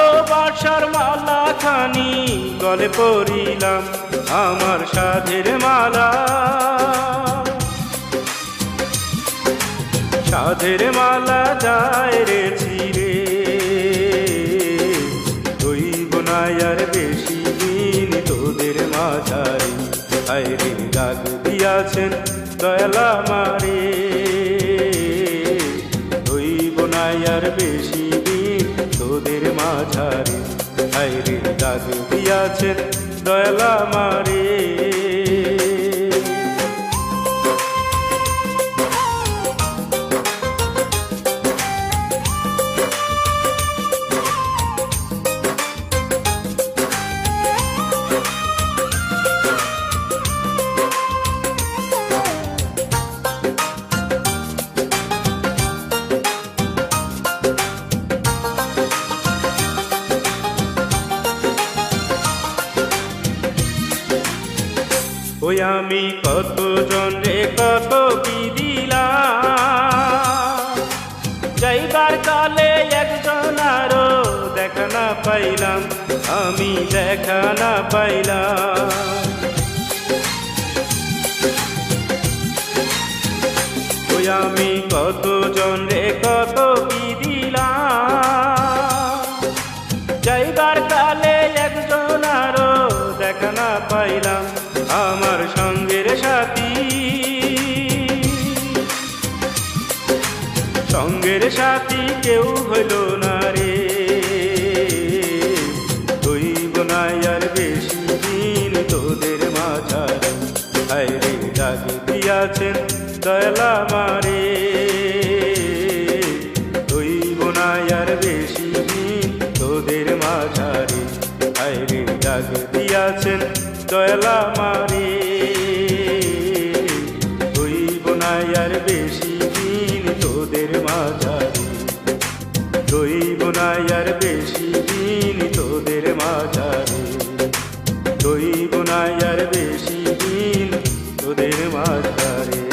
খানি গলে পড়িলাম আমার সাধের মালা। সাধের মালা যায় রে ছিড়ে হইব না আর বেশি দিন তোদের মাঝারি। আইরে ডাক দিয়াছেন দয়ালা মারে হইব না আর বেশি দিন তোদের মাঝারে। আইরে দাগ দিয়াছেন দয়ালা মারে। ওই আমি কত জন কত কি দিলাম? যাইবার কালে একজন আরও দেখা না পাইলাম, আমি দেখা না পাইলাম। আমি কত জন কত কি দিলাম? সঙ্গের সাথী কেউ হইল না রে। হইব না আর বেশি দিন তোদের মাঝারে। হায়রে ডাক দিয়াছেন দয়ালা মারে। হইব না আর বেশি দিন তোদের মাঝারে। হায়রে ডাক দিয়াছেন দয়ালা মারে। হইব না আর বেশি মাঝারে। হইব না আর বেশি দিন তোদের মাঝারি। হইব না আর বেশি দিন তোদের মাঝারে।